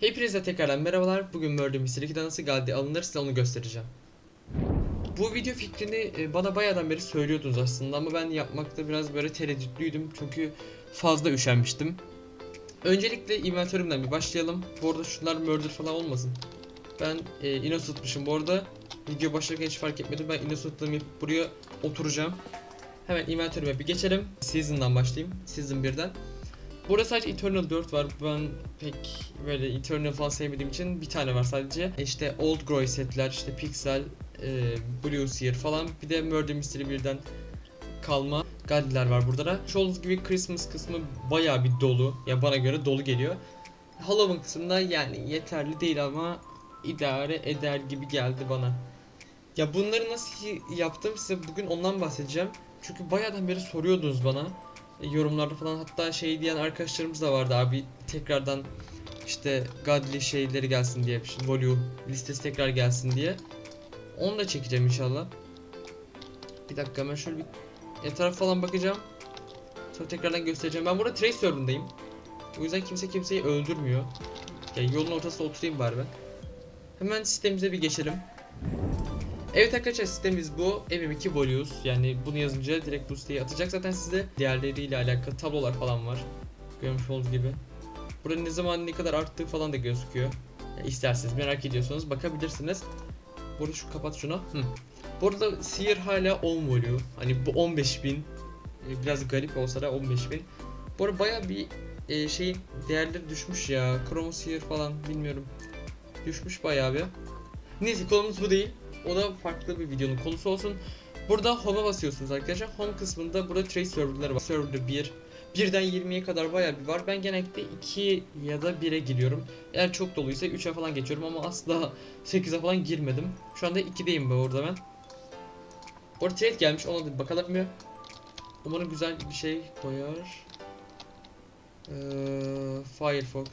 Hepinize tekrardan merhabalar. Bugün Murder Mystery 2'de nasıl Galdi alınır size onu göstereceğim. Bu video fikrini e, bana bayağıdan beri söylüyordunuz aslında ama ben yapmakta biraz böyle tereddütlüydüm çünkü fazla üşenmiştim. Öncelikle inventörümden bir başlayalım. Bu arada şunlar murder falan olmasın. Ben e, innocent'mışım bu arada. Video başlarken hiç fark etmedim. Ben innocent'lığımı yapıp buraya oturacağım. Hemen inventörüme bir geçelim. Season'dan başlayayım. Season 1'den. Burada sadece Eternal 4 var. Ben pek böyle Eternal falan sevmediğim için bir tane var sadece. İşte Old Groy setler, işte Pixel, e, Blue Seer falan. Bir de Murder Mystery 1'den kalma Godly'ler var burada da. Şu olduğunuz gibi Christmas kısmı bayağı bir dolu. Ya bana göre dolu geliyor. Halloween kısmında yani yeterli değil ama idare eder gibi geldi bana. Ya bunları nasıl yaptım size bugün ondan bahsedeceğim. Çünkü bayağıdan beri soruyordunuz bana e, yorumlarda falan hatta şey diyen arkadaşlarımız da vardı abi tekrardan işte Godly şeyleri gelsin diye volume listesi tekrar gelsin diye. Onu da çekeceğim inşallah. Bir dakika ben şöyle bir etraf falan bakacağım. Sonra tekrardan göstereceğim. Ben burada Trace server'ındayım. O yüzden kimse kimseyi öldürmüyor. Yani yolun ortasında oturayım bari ben. Hemen sistemimize bir geçelim. Evet arkadaşlar sistemimiz bu. MM2 Volumes. Yani bunu yazınca direkt bu siteye atacak. Zaten size diğerleriyle alakalı tablolar falan var. Görmüş olduğunuz gibi. Burada ne zaman ne kadar arttığı falan da gözüküyor. Yani isterseniz merak ediyorsanız bakabilirsiniz. Burada şu kapat şunu. Hı. Bu arada Seer hala 10 voluyor. Hani bu 15.000 e, biraz garip olsa da 15.000. Bu arada baya bir e, şeyin değerleri düşmüş ya. Chrome Seer falan bilmiyorum. Düşmüş bayağı bir. Neyse konumuz bu değil. O da farklı bir videonun konusu olsun. Burada home'a basıyorsunuz arkadaşlar. Home kısmında burada trace serverları var. Server 1. 1'den 20'ye kadar bayağı bir var. Ben genellikle 2 ya da 1'e giriyorum. Eğer çok doluysa 3'e falan geçiyorum ama asla 8'e falan girmedim. Şu anda 2'deyim ben orada ben. Bu arada trade gelmiş ona da bakalım mı? Umarım güzel bir şey koyar. Ee, Firefox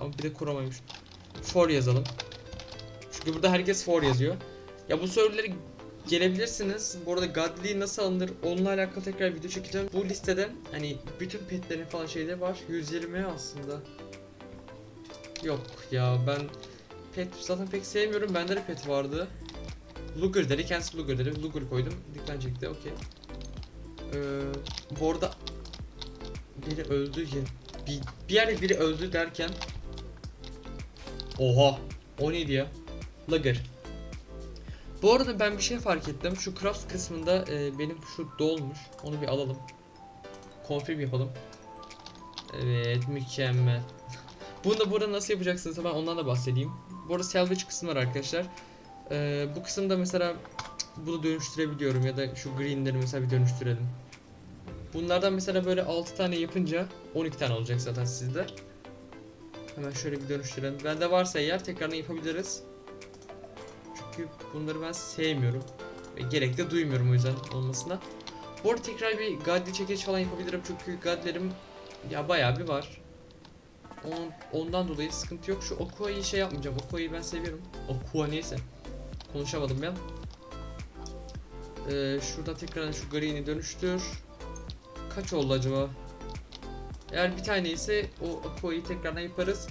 ama bir de Chrome'ymış. For yazalım. Çünkü burada herkes for yazıyor. Ya bu serverlere gelebilirsiniz. Bu arada Godly nasıl alınır onunla alakalı tekrar video çekeceğim. Bu listede hani bütün petlerin falan şeyleri var. 120 aslında. Yok ya ben pet zaten pek sevmiyorum. Bende de pet vardı. Luger dedi. Kendisi Luger dedi. Luger koydum. Dikkat çekti. Okey. Ee, bu arada biri öldü ya. Bir, bir yerde biri öldü derken Oha. O neydi ya? Lager. Bu arada ben bir şey fark ettim. Şu craft kısmında e, benim şu dolmuş. Onu bir alalım. Confirm yapalım. Evet mükemmel. Bunu da burada nasıl yapacaksınız ben ondan da bahsedeyim. Bu arada salvage kısmı var arkadaşlar. E, bu kısımda mesela bunu dönüştürebiliyorum ya da şu greenleri mesela bir dönüştürelim. Bunlardan mesela böyle 6 tane yapınca 12 tane olacak zaten sizde. Hemen şöyle bir dönüştürelim. Bende varsa eğer tekrardan yapabiliriz. Çünkü bunları ben sevmiyorum. Ve gerek de duymuyorum o yüzden olmasına. Bu arada tekrar bir Godly çekiş falan yapabilirim çünkü Godly'lerim ya bayağı bir var. On, ondan dolayı sıkıntı yok. Şu Okua'yı şey yapmayacağım. Okua'yı ben seviyorum. Okua neyse. Konuşamadım ben. Ee, şurada tekrar şu Green'i dönüştür. Kaç oldu acaba? Eğer bir tane ise o Okua'yı tekrardan yaparız.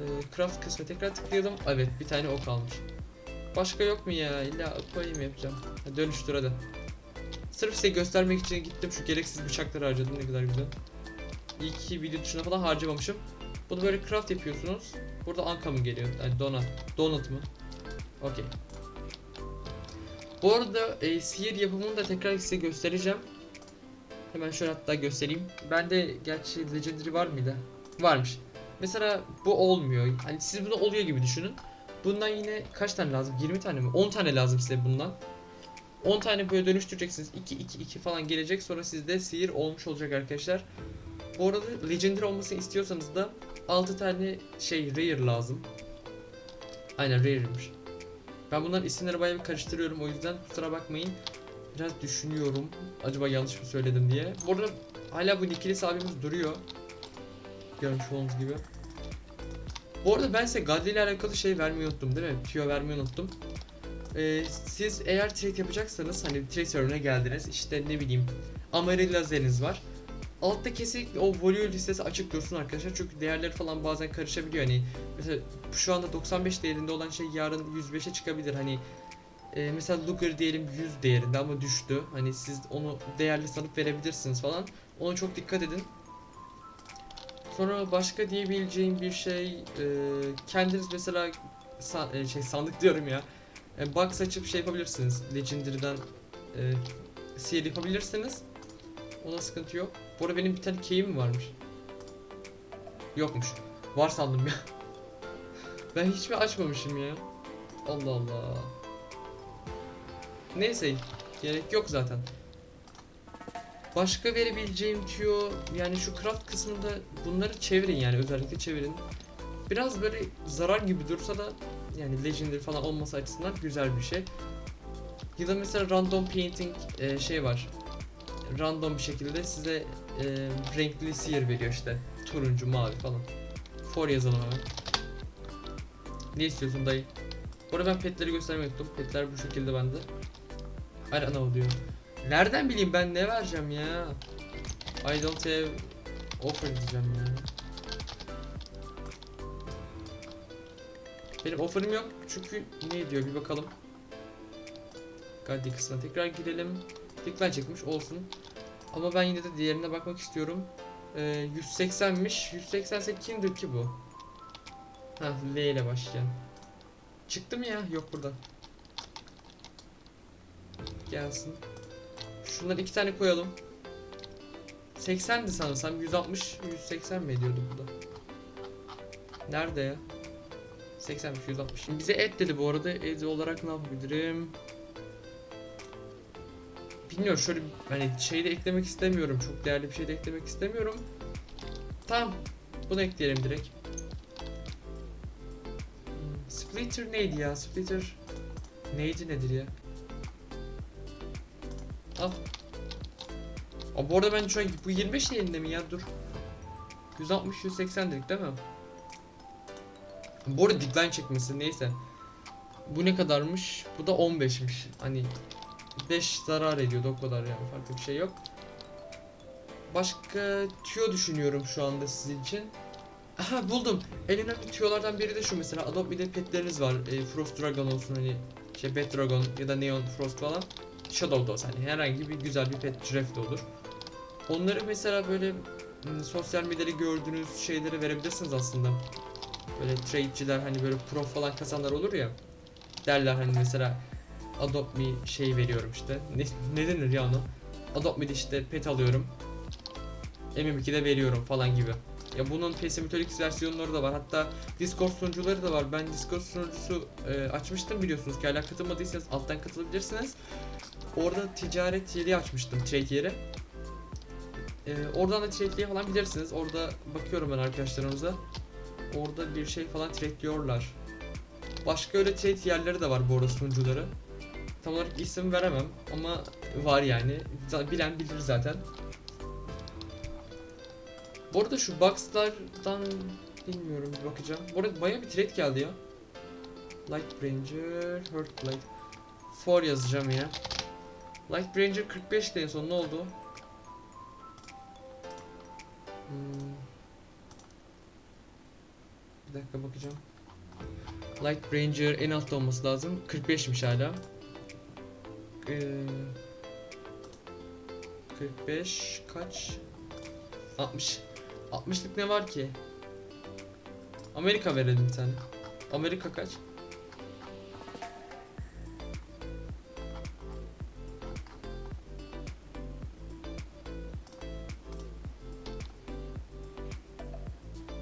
Ee, craft kısmına tekrar tıklayalım. Evet bir tane o kalmış. Başka yok mu ya? İlla Okua'yı mı yapacağım? Dönüştür hadi. Sırf size göstermek için gittim şu gereksiz bıçakları harcadım ne kadar güzel. İyi ki video tuşuna falan harcamamışım. Bunu böyle craft yapıyorsunuz. Burada anka mı geliyor? Yani donut. Donut mu? Okey. Bu arada e, sihir yapımını da tekrar size göstereceğim. Hemen şöyle hatta göstereyim. Bende gerçi legendary var mıydı? Varmış. Mesela bu olmuyor. Hani siz bunu oluyor gibi düşünün. Bundan yine kaç tane lazım? 20 tane mi? 10 tane lazım size bundan. 10 tane böyle dönüştüreceksiniz. 2 2 2 falan gelecek. Sonra sizde sihir olmuş olacak arkadaşlar. Bu arada legendary olmasını istiyorsanız da 6 tane şey rare lazım. Aynen rare'miş. Ben bunların isimleri bayağı bir karıştırıyorum o yüzden kusura bakmayın. Biraz düşünüyorum. Acaba yanlış mı söyledim diye. Bu arada hala bu Nikilis abimiz duruyor. Görmüş olduğunuz gibi. Bu arada ben size Godly ile alakalı şey vermeyi unuttum değil mi? Tüyo vermeyi unuttum. Ee, siz eğer trade yapacaksanız hani trade server'ına geldiniz işte ne bileyim Amaril lazeriniz var. altta kesinlikle o volü listesi açık dursun arkadaşlar. Çünkü değerleri falan bazen karışabiliyor. Hani mesela şu anda 95 değerinde olan şey yarın 105'e çıkabilir. Hani e, mesela Luger diyelim 100 değerinde ama düştü. Hani siz onu değerli sanıp verebilirsiniz falan. Ona çok dikkat edin. Sonra başka diyebileceğim bir şey e, kendiniz mesela san- e, şey sandık diyorum ya. E, box açıp şey yapabilirsiniz. Legendary'den e, seal yapabilirsiniz. Ona sıkıntı yok. Bu arada benim bir tane key'im varmış. Yokmuş. Var sandım ya. ben hiç mi açmamışım ya? Allah Allah. Neyse gerek yok zaten. Başka verebileceğim tüyo yani şu craft kısmında bunları çevirin yani özellikle çevirin. Biraz böyle zarar gibi dursa da yani legendary falan olması açısından güzel bir şey. Ya da mesela random painting e, şey var. Random bir şekilde size e, renkli sihir veriyor işte. Turuncu, mavi falan. For yazalım hemen. Ne istiyorsun dayı? Bu arada ben petleri göstermeyi unuttum. Petler bu şekilde bende. Hayır ana diyor. Nereden bileyim ben ne vereceğim ya? I don't have offer diyeceğim ya. Benim offer'ım yok çünkü ne diyor bir bakalım. Gaddi kısmına tekrar girelim. Decline çekmiş olsun. Ama ben yine de diğerine bakmak istiyorum. Ee, 180'miş. 180'se kimdir ki bu? Ha L ile başlayan. Çıktı mı ya? Yok burada. Gelsin. Şunları iki tane koyalım. 80'di sanırsam. 160, 180 mi ediyordu bu da? Nerede ya? 80 160. Şimdi bize et dedi bu arada. Et olarak ne yapabilirim? Bilmiyorum şöyle hani şey de eklemek istemiyorum. Çok değerli bir şey de eklemek istemiyorum. Tamam. Bunu ekleyelim direkt. Splitter neydi ya? Splitter neydi nedir ya? Al. Aa, bu arada ben şu an bu 25 yerinde mi ya? Dur. 160 180 dedik değil mi? Bu arada decline çekmesi neyse. Bu ne kadarmış? Bu da 15'miş. Hani 5 zarar ediyordu o kadar yani farklı bir şey yok. Başka tüyo düşünüyorum şu anda sizin için. Aha buldum. En önemli tüyolardan biri de şu mesela Adobe'de petleriniz var. E, Frost Dragon olsun hani şey Bad Dragon ya da Neon Frost falan. Shadow da olsa hani herhangi bir güzel bir pet draft olur. Onları mesela böyle m, sosyal medyada gördüğünüz şeylere verebilirsiniz aslında. Böyle trade'ciler hani böyle pro falan kazanlar olur ya. Derler hani mesela Adopt Me şey veriyorum işte. Ne, ne denir ya ona? Adopt Me'de işte pet alıyorum. MM2'de veriyorum falan gibi. Ya bunun Pesimitolix versiyonları da var. Hatta Discord sunucuları da var. Ben Discord sunucusu e, açmıştım biliyorsunuz ki hala katılmadıysanız alttan katılabilirsiniz. Orada ticaret yeri açmıştım, trade yeri. E, oradan da trade'liye falan bilirsiniz. Orada bakıyorum ben arkadaşlarımıza. Orada bir şey falan trade'liyorlar. Başka öyle trade yerleri de var bu arada sunucuları. Tam olarak isim veremem ama var yani. Bilen bilir zaten. Bu arada şu boxlardan bilmiyorum bir bakacağım. Bu arada baya bir trade geldi ya. Light Ranger, Hurt Blade. For yazacağım yine. Light Ranger 45 en son ne oldu? Hmm. Bir dakika bakacağım. Light Ranger en altta olması lazım. 45'miş hala. Ee, 45 kaç? 60. 60'lık ne var ki? Amerika verelim bir tane. Amerika kaç?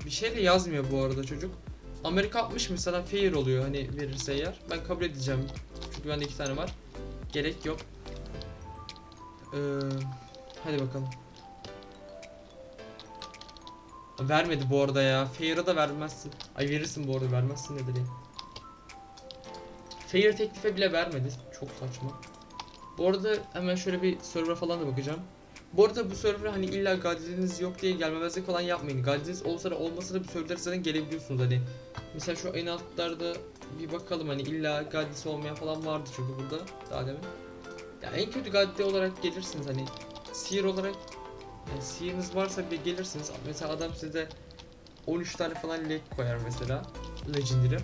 Bir şey de yazmıyor bu arada çocuk. Amerika 60 mesela fair oluyor hani verirse eğer. Ben kabul edeceğim. Çünkü bende iki tane var. Gerek yok. Ee, hadi bakalım. Vermedi bu arada ya. Fair'a da vermezsin. Ay verirsin bu arada vermezsin ne diyeyim. Fair teklife bile vermedi. Çok saçma. Bu arada hemen şöyle bir server falan da bakacağım. Bu arada bu server hani illa guide'iniz yok diye gelmemezlik falan yapmayın. Guide'iniz olsa da olmasa da bu serverlere zaten gelebiliyorsunuz hani. Mesela şu en altlarda bir bakalım hani illa guide'si olmayan falan vardı çünkü burada daha demin. Ya en kötü guide olarak gelirsiniz hani. Seer olarak Yani sihiriniz varsa bir gelirsiniz. Mesela adam size 13 tane falan leg koyar mesela. Legendary.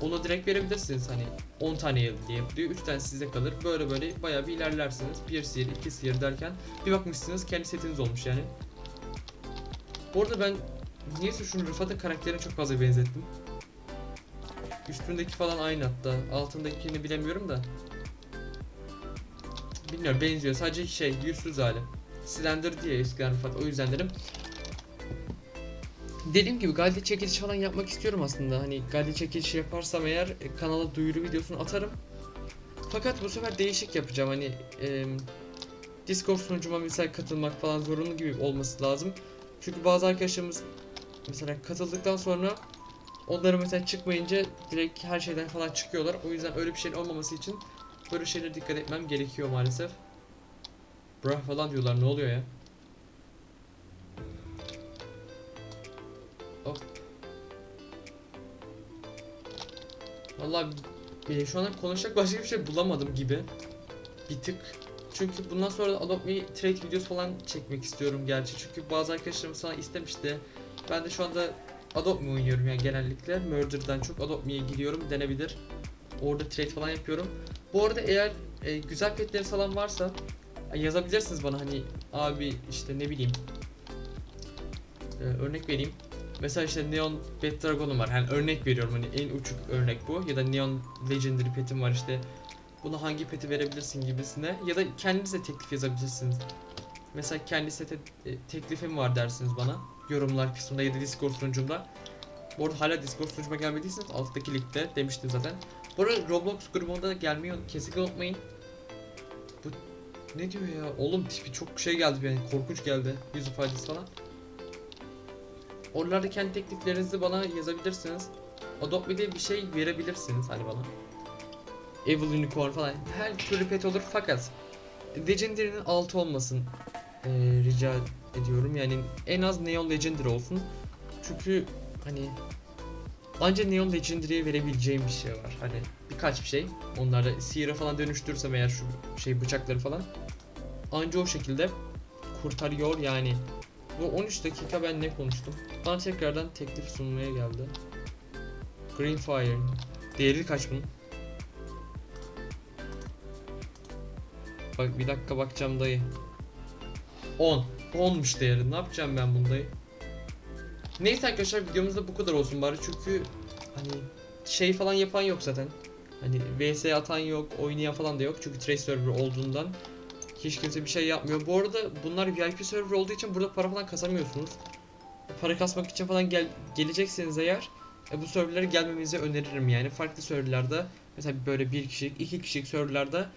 Onu direkt verebilirsiniz hani 10 tane yıl diye diyor. 3 tane size kalır. Böyle böyle bayağı bir ilerlersiniz. Bir sihir iki sihir derken bir bakmışsınız kendi setiniz olmuş yani. Bu arada ben niyeyse şunu Rıfat'ın karakterine çok fazla benzettim. Üstündeki falan aynı hatta. Altındakini bilemiyorum da. Bilmiyorum benziyor. Sadece şey yüzsüz hali. Slender diye eskiden Rıfat o yüzden dedim Dediğim gibi galde çekilişi falan yapmak istiyorum aslında. Hani galde çekilişi yaparsam eğer e, kanala duyuru videosunu atarım. Fakat bu sefer değişik yapacağım. Hani e, Discord sunucuma mesela katılmak falan zorunlu gibi olması lazım. Çünkü bazı arkadaşlarımız mesela katıldıktan sonra onları mesela çıkmayınca direkt her şeyden falan çıkıyorlar. O yüzden öyle bir şeyin olmaması için böyle şeylere dikkat etmem gerekiyor maalesef. Bra falan diyorlar ne oluyor ya? Vallahi e, şu an konuşacak başka bir şey bulamadım gibi. Bir tık. Çünkü bundan sonra da Adopt Me Trade videosu falan çekmek istiyorum gerçi. Çünkü bazı arkadaşlarım sana istemişti. Ben de şu anda Adopt Me oynuyorum yani genellikle. Murder'dan çok Adopt gidiyorum denebilir. Orada trade falan yapıyorum. Bu arada eğer e, güzel petleriniz falan varsa yazabilirsiniz bana hani abi işte ne bileyim. E, örnek vereyim. Mesela işte Neon Dragon'um var. Yani örnek veriyorum hani en uçuk örnek bu. Ya da Neon Legendary petim var işte. Buna hangi peti verebilirsin gibisine. Ya da kendiniz de teklif yazabilirsiniz. Mesela kendi sete e, teklifim var dersiniz bana. Yorumlar kısmında ya da Discord sunucumda. Bu arada hala Discord sunucuma gelmediyseniz alttaki linkte demiştim zaten. Bu arada Roblox grubuna da gelmeyi kesinlikle unutmayın. Bu ne diyor ya? Oğlum tipi çok şey geldi yani korkunç geldi. Yüz ifadesi falan. Oralarda kendi tekliflerinizi bana yazabilirsiniz. Adopt Me'de bir şey verebilirsiniz hani bana. Evil Unicorn falan her türlü pet olur fakat Legendary'nin altı olmasın ee, rica ediyorum. Yani en az Neon Legendary olsun. Çünkü hani ancak Neon Legendary'e verebileceğim bir şey var. Hani birkaç bir şey. Onlarda Seer'a falan dönüştürürsem eğer şu şey bıçakları falan. Anca o şekilde kurtarıyor yani. Bu 13 dakika ben ne konuştum? Bana tekrardan teklif sunmaya geldi. Green Fire. Değeri kaç bunun? Bak bir dakika bakacağım dayı. 10. 10'muş değeri. Ne yapacağım ben bunu? Neyse arkadaşlar videomuzda bu kadar olsun bari çünkü hani şey falan yapan yok zaten. Hani VS atan yok, oynayan falan da yok çünkü Trace server olduğundan hiç kimse bir şey yapmıyor. Bu arada bunlar VIP server olduğu için burada para falan kasamıyorsunuz. Para kasmak için falan gel gelecekseniz eğer e, bu serverlere gelmemizi öneririm yani. Farklı serverlarda mesela böyle bir kişilik, iki kişilik serverlarda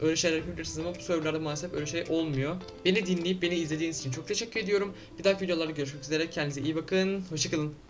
öyle şeyler yapabilirsiniz ama bu serverlarda maalesef öyle şey olmuyor. Beni dinleyip beni izlediğiniz için çok teşekkür ediyorum. Bir dahaki videolarda görüşmek üzere. Kendinize iyi bakın. Hoşçakalın.